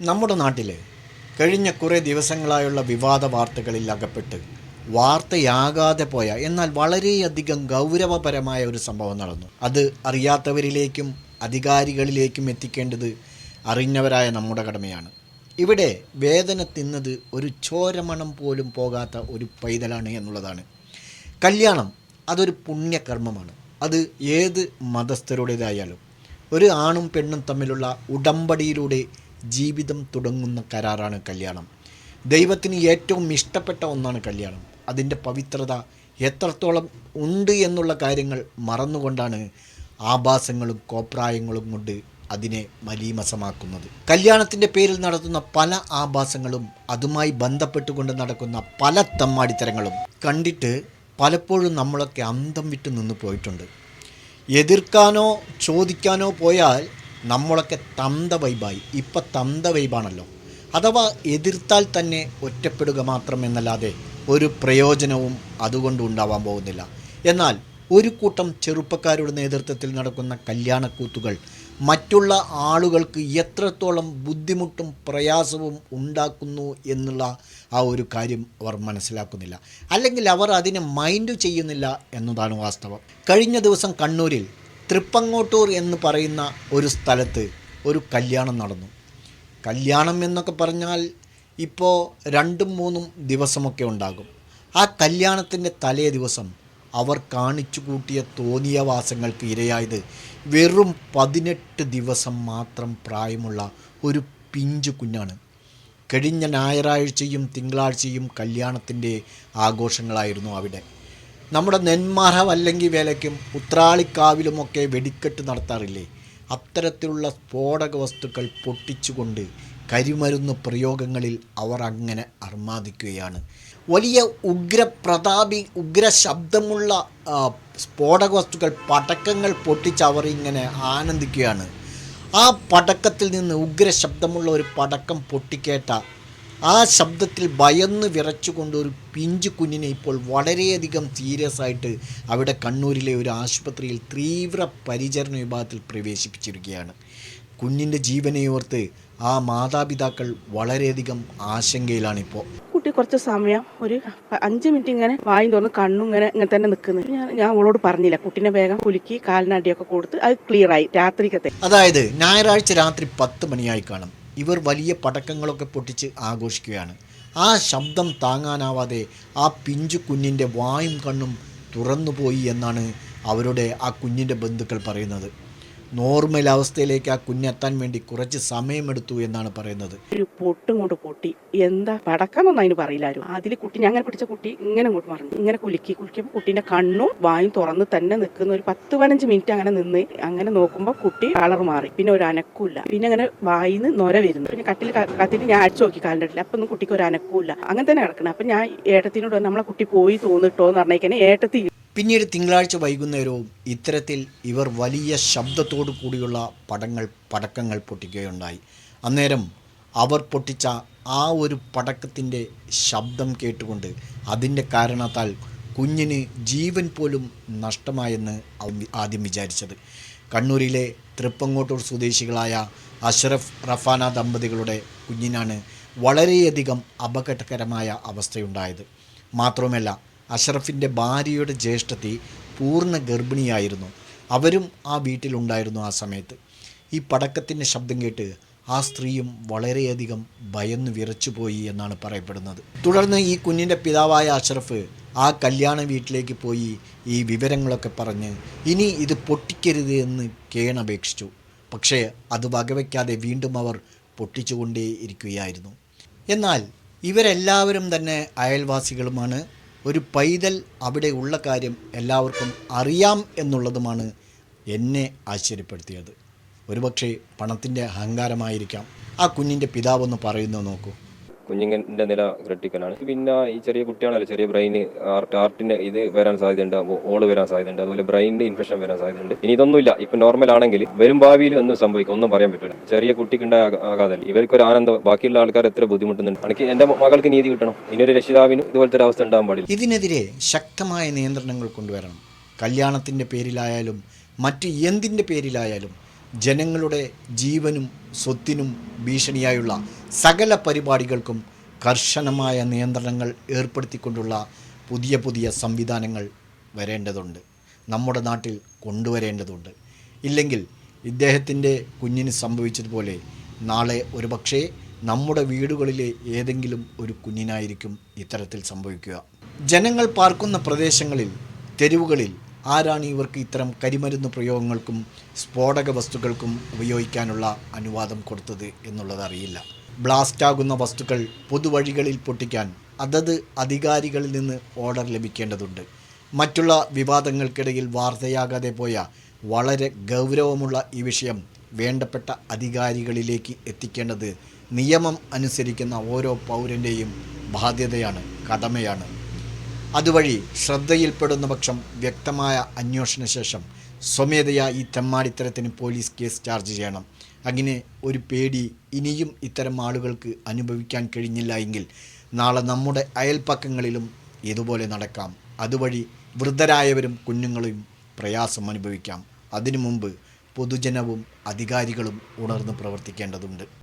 നമ്മുടെ നാട്ടിൽ കഴിഞ്ഞ കുറേ ദിവസങ്ങളായുള്ള വിവാദ വാർത്തകളിൽ അകപ്പെട്ട് വാർത്തയാകാതെ പോയ എന്നാൽ വളരെയധികം ഗൗരവപരമായ ഒരു സംഭവം നടന്നു. അത് അറിയാത്തവരിലേക്കും അധികാരികളിലേക്കും എത്തിക്കേണ്ടത് അറിഞ്ഞവരായ നമ്മുടെ കടമയാണ്. ഇവിടെ വേദന തിന്നത് ഒരു ചോരമണം പോലും പോകാത്ത ഒരു പൈതലാണ് എന്നുള്ളതാണ്. കല്യാണം അതൊരു പുണ്യകർമ്മമാണ്. അത് ഏത് മതസ്ഥരുടേതായാലും ഒരു ആണും പെണ്ണും തമ്മിലുള്ള ഉടമ്പടിയിലൂടെ ജീവിതം തുടങ്ങുന്ന കരാറാണ് കല്യാണം. ദൈവത്തിന് ഏറ്റവും ഇഷ്ടപ്പെട്ട ഒന്നാണ് കല്യാണം. അതിന്റെ പവിത്രത എത്രത്തോളം ഉണ്ട് എന്നുള്ള കാര്യങ്ങൾ മറന്നുകൊണ്ടാണ് ആഭാസങ്ങളും കോപ്രായങ്ങളും കൊണ്ട് അതിനെ മലീമസമാക്കുന്നത്. കല്യാണത്തിന്റെ പേരിൽ നടത്തുന്ന പല ആഭാസങ്ങളും അതുമായി ബന്ധപ്പെട്ടുകൊണ്ട് നടക്കുന്ന പല തമ്മാടിത്തരങ്ങളും കണ്ടിട്ട് പലപ്പോഴും നമ്മളൊക്കെ അന്തം വിട്ട് നിന്ന് പോയിട്ടുണ്ട്. എതിർക്കാനോ ചോദിക്കാനോ പോയാൽ നമ്മളൊക്കെ തന്ത വൈബായി. ഇപ്പം തന്ത വൈബാണല്ലോ. അഥവാ എതിർത്താൽ തന്നെ ഒറ്റപ്പെടുക മാത്രം എന്നല്ലാതെ ഒരു പ്രയോജനവും അതുകൊണ്ട് ഉണ്ടാവാൻ പോകുന്നില്ല. എന്നാൽ ഒരു കൂട്ടം ചെറുപ്പക്കാരുടെ നേതൃത്വത്തിൽ നടക്കുന്ന കല്യാണക്കൂത്തുകൾ മറ്റുള്ള ആളുകൾക്ക് എത്രത്തോളം ബുദ്ധിമുട്ടും പ്രയാസവും ഉണ്ടാക്കുന്നു എന്നുള്ള ആ ഒരു കാര്യം അവർ മനസ്സിലാക്കുന്നില്ല. അല്ലെങ്കിൽ അവർ അതിനെ മൈൻഡ് ചെയ്യുന്നില്ല എന്നതാണ് വാസ്തവം. കഴിഞ്ഞ ദിവസം കണ്ണൂരിൽ തൃപ്പങ്ങോട്ടൂർ എന്ന് പറയുന്ന ഒരു സ്ഥലത്ത് ഒരു കല്യാണം നടന്നു. കല്യാണം എന്നൊക്കെ പറഞ്ഞാൽ ഇപ്പോൾ രണ്ടും മൂന്നും ദിവസമൊക്കെ ഉണ്ടാകും. ആ കല്യാണത്തിന്റെ തലേ ദിവസം അവർ കാണിച്ചു കൂട്ടിയ തോന്നിയവാസങ്ങൾക്ക് ഇരയായത് വെറും പതിനെട്ട് ദിവസം മാത്രം പ്രായമുള്ള ഒരു പിഞ്ചു കുഞ്ഞാണ്. കഴിഞ്ഞ ഞായറാഴ്ചയും തിങ്കളാഴ്ചയും കല്യാണത്തിന്റെ ആഘോഷങ്ങളായിരുന്നു അവിടെ. നമ്മുടെ നെന്മാറവല്ലെങ്കിൽ വേലയ്ക്കും ഉത്രാളിക്കാവിലുമൊക്കെ വെടിക്കെട്ട് നടത്താറില്ലേ? അത്തരത്തിലുള്ള സ്ഫോടക വസ്തുക്കൾ പൊട്ടിച്ചുകൊണ്ട് കരിമരുന്ന് പ്രയോഗങ്ങളിൽ അവർ അങ്ങനെ അർമാദിക്കുകയാണ്. വലിയ ഉഗ്രപ്രതാപി ഉഗ്ര ശബ്ദമുള്ള സ്ഫോടക വസ്തുക്കൾ പടക്കങ്ങൾ പൊട്ടിച്ച് അവർ ഇങ്ങനെ ആനന്ദിക്കുകയാണ്. ആ പടക്കത്തിൽ നിന്ന് ഉഗ്രശബ്ദമുള്ള ഒരു പടക്കം പൊട്ടിക്കേട്ട ആ ശബ്ദത്തിൽ ഭയന്ന് വിറച്ചുകൊണ്ട് ഒരു പിഞ്ചു കുഞ്ഞിനെ ഇപ്പോൾ വളരെയധികം സീരിയസ് ആയിട്ട് അവിടെ കണ്ണൂരിലെ ഒരു ആശുപത്രിയിൽ തീവ്ര പരിചരണ വിഭാഗത്തിൽ പ്രവേശിപ്പിച്ചിരിക്കുകയാണ്. കുഞ്ഞിന്റെ ജീവനെ ഓർത്ത് ആ മാതാപിതാക്കൾ വളരെയധികം ആശങ്കയിലാണിപ്പോൾ കുട്ടി കുറച്ച് സമയം ഒരു അഞ്ച് മിനിറ്റ് ഇങ്ങനെ വായും തുറന്ന് കണ്ണും ഇങ്ങനെ ഇങ്ങനെ തന്നെ നിൽക്കുന്നത് ഞാൻ ഞാൻ അവളോട് പറഞ്ഞില്ല. കുട്ടീനെ വേഗം കുലുക്കി കാലിനടിയൊക്കെ കൊടുത്ത് അത് ക്ലിയർ ആയി. രാത്രിക്കത്തെ. അതായത് ഞായറാഴ്ച രാത്രി പത്ത് മണിയായി കാണും. ഇവർ വലിയ പടക്കങ്ങളൊക്കെ പൊട്ടിച്ച് ആഘോഷിക്കുകയാണ്. ആ ശബ്ദം താങ്ങാനാവാതെ ആ പിഞ്ചു കുഞ്ഞിന്റെ വായും കണ്ണും തുറന്നുപോയി എന്നാണ് അവരുടെ ആ കുഞ്ഞിന്റെ ബന്ധുക്കൾ പറയുന്നത്. നോർമൽ അവസ്ഥയിലേക്ക് ആ കുഞ്ഞെത്താൻ വേണ്ടി കുറച്ച് സമയമെടുത്തു എന്നാണ് പറയുന്നത്. ഒരു പൊട്ടും കൊണ്ട് പൊട്ടി. എന്താ പടക്കാന്നൊന്നും അതിന് പറയില്ലായിരുന്നു അതിൽ കുട്ടി ഞാൻ പിടിച്ച കുട്ടി ഇങ്ങനെ അങ്ങോട്ട് മറിഞ്ഞു. ഇങ്ങനെ കുലുക്കി കുലുക്കിയപ്പോൾ കുട്ടീന്റെ കണ്ണും വായും തുറന്ന് തന്നെ നിൽക്കുന്ന ഒരു പത്ത് പതിനഞ്ച് മിനിറ്റ് അങ്ങനെ നിന്ന് അങ്ങനെ നോക്കുമ്പോൾ കുട്ടി കളർ മാറി. പിന്നെ ഒരു അനക്കൂല്ല. പിന്നെ അങ്ങനെ വായിന്ന് നൊര വരുന്നു. പിന്നെ കട്ടിൽ കത്തിൽ ഞാൻ അടിച്ചു നോക്കി കാലിന്റെ അപ്പം ഒന്നും കുട്ടിക്ക് ഒരു അനക്കൂല്ല. അങ്ങനെ തന്നെ കിടക്കണം അപ്പം ഞാൻ ഏട്ടത്തിനോട് നമ്മളെ കുട്ടി പോയി തോന്നിട്ടോ? എന്ന് പറഞ്ഞേക്കാൻ ഏട്ടത്തി പിന്നീട് തിങ്കളാഴ്ച വൈകുന്നേരവും ഇത്തരത്തിൽ ഇവർ വലിയ ശബ്ദത്തോടു കൂടിയുള്ള പടങ്ങൾ പടക്കങ്ങൾ പൊട്ടിക്കുകയുണ്ടായി. അന്നേരം അവർ പൊട്ടിച്ച ആ ഒരു പടക്കത്തിന്റെ ശബ്ദം കേട്ടുകൊണ്ട് അതിന്റെ കാരണത്താൽ കുഞ്ഞിന് ജീവൻ പോലും നഷ്ടമായെന്ന് ആദ്യം വിചാരിച്ചത്. കണ്ണൂരിലെ തൃപ്പങ്ങോട്ടൂർ സ്വദേശികളായ അഷ്റഫ് റഫാന ദമ്പതികളുടെ കുഞ്ഞിനാണ് വളരെയധികം അപകടകരമായ അവസ്ഥയുണ്ടായത്. മാത്രവുമല്ല അഷ്റഫിന്റെ ഭാര്യയുടെ ജ്യേഷ്ഠത്തി പൂർണ ഗർഭിണിയായിരുന്നു അവരും ആ വീട്ടിലുണ്ടായിരുന്നു ആ സമയത്ത്. ഈ പടക്കത്തിന്റെ ശബ്ദം കേട്ട് ആ സ്ത്രീയും വളരെയധികം ഭയന്ന് വിറച്ചുപോയി എന്നാണ് പറയപ്പെടുന്നത്. തുടർന്ന് ഈ കുഞ്ഞിന്റെ പിതാവായ അഷറഫ് ആ കല്യാണ വീട്ടിലേക്ക് പോയി ഈ വിവരങ്ങളൊക്കെ പറഞ്ഞ് ഇനി ഇത് പൊട്ടിക്കരുത് എന്ന് കേണപേക്ഷിച്ചു. പക്ഷേ അത് വകവയ്ക്കാതെ വീണ്ടും അവർ പൊട്ടിച്ചുകൊണ്ടേ ഇരിക്കുകയായിരുന്നു എന്നാൽ ഇവരെല്ലാവരും തന്നെ അയൽവാസികളുമാണ്. ഒരു പൈതൽ അവിടെ ഉള്ള കാര്യം എല്ലാവർക്കും അറിയാം എന്നുള്ളതുമാണ് എന്നെ ആശ്ചര്യപ്പെടുത്തിയത്. ഒരുപക്ഷെ പണത്തിന്റെ അഹങ്കാരമായിരിക്കാം. ആ കുഞ്ഞിന്റെ പിതാവെന്ന് പറയുന്നത് നോക്കൂ. കുഞ്ഞിന്റെ നില ക്രിട്ടിക്കലാണ് പിന്നെ ഈ ചെറിയ കുട്ടിയാണല്ലോ ചെറിയ ബ്രെയിന് ആർട്ട് ആർട്ടിന്റെ ഇത് വരാൻ സാധ്യതയുണ്ട് ഓൾ വരാൻ സാധ്യതയുണ്ട് അതുപോലെ ബ്രെയിനിന്റെ ഇൻഫെക്ഷൻ വരാൻ സാധ്യതയുണ്ട്. ഇനി ഇതൊന്നുമില്ല. ഇപ്പൊ നോർമൽ ആണെങ്കിൽ വരും ഭാവിയിൽ ഒന്നും സംഭവിക്കും ഒന്നും പറയാൻ പറ്റില്ല ചെറിയ കുട്ടിക്കുണ്ടായ ആകാതല്ല. ഇവർക്ക് ഒരു ആനന്ദം ബാക്കിയുള്ള ആൾക്കാർ എത്ര ബുദ്ധിമുട്ടുന്നുണ്ട്. എനിക്ക് എന്റെ മകൾക്ക് നീതി കിട്ടണം. ഇനിയൊരു രക്ഷിതാവിന് ഇതുപോലത്തെ ഒരു അവസ്ഥ ഉണ്ടാകാൻ പാടില്ല. ഇതിനെതിരെ ശക്തമായ നിയന്ത്രണങ്ങൾ കൊണ്ടുവരണം. കല്യാണത്തിന്റെ പേരിലായാലും മറ്റ് എന്തിന്റെ പേരിലായാലും ജനങ്ങളുടെ ജീവനും സ്വത്തിനും ഭീഷണിയായുള്ള സകല പരിപാടികൾക്കും കർശനമായ നിയന്ത്രണങ്ങൾ ഏർപ്പെടുത്തിക്കൊണ്ടുള്ള പുതിയ പുതിയ സംവിധാനങ്ങൾ വരേണ്ടതുണ്ട്. നമ്മുടെ നാട്ടിൽ കൊണ്ടുവരേണ്ടതുണ്ട്. ഇല്ലെങ്കിൽ ഇദ്ദേഹത്തിന്റെ കുഞ്ഞിന് സംഭവിച്ചതുപോലെ നാളെ ഒരുപക്ഷേ നമ്മുടെ വീടുകളിലെ ഏതെങ്കിലും ഒരു കുഞ്ഞിനായിരിക്കും ഇത്തരത്തിൽ സംഭവിക്കുക. ജനങ്ങൾ പാർക്കുന്ന പ്രദേശങ്ങളിൽ തെരുവുകളിൽ ആരാണ് ഇവർക്ക് ഇത്തരം കരിമരുന്ന് പ്രയോഗങ്ങൾക്കും സ്ഫോടക വസ്തുക്കൾക്കും ഉപയോഗിക്കാനുള്ള അനുവാദം കൊടുത്തത് എന്നുള്ളതറിയില്ല ബ്ലാസ്റ്റാകുന്ന വസ്തുക്കൾ പൊതുവഴികളിൽ പൊട്ടിക്കാൻ അതത് അധികാരികളിൽ നിന്ന് ഓർഡർ ലഭിക്കേണ്ടതുണ്ട്. മറ്റുള്ള വിവാദങ്ങൾക്കിടയിൽ വാർത്തയാകാതെ പോയ വളരെ ഗൗരവമുള്ള ഈ വിഷയം വേണ്ടപ്പെട്ട അധികാരികളിലേക്ക് എത്തിക്കേണ്ടത് നിയമം അനുസരിക്കുന്ന ഓരോ പൗരന്റെയും ബാധ്യതയാണ് കടമയാണ്. അതുവഴി ശ്രദ്ധയിൽപ്പെടുന്ന പക്ഷം വ്യക്തമായ അന്വേഷണ ശേഷം സ്വമേധയാ ഈ തെമ്മാടിത്തരത്തിന് പോലീസ് കേസ് ചാർജ് ചെയ്യണം. അങ്ങനെ ഒരു പേടി ഇനിയും ഇത്തരം ആളുകൾക്ക് അനുഭവിക്കാൻ കഴിഞ്ഞില്ല എങ്കിൽ നാളെ നമ്മുടെ അയൽപ്പക്കങ്ങളിലും ഇതുപോലെ നടക്കാം. അതുവഴി വൃദ്ധരായവരും കുഞ്ഞുങ്ങളും പ്രയാസം അനുഭവിക്കാം. അതിനു മുമ്പ് പൊതുജനവും അധികാരികളും ഉണർന്ന് പ്രവർത്തിക്കേണ്ടതുണ്ട്.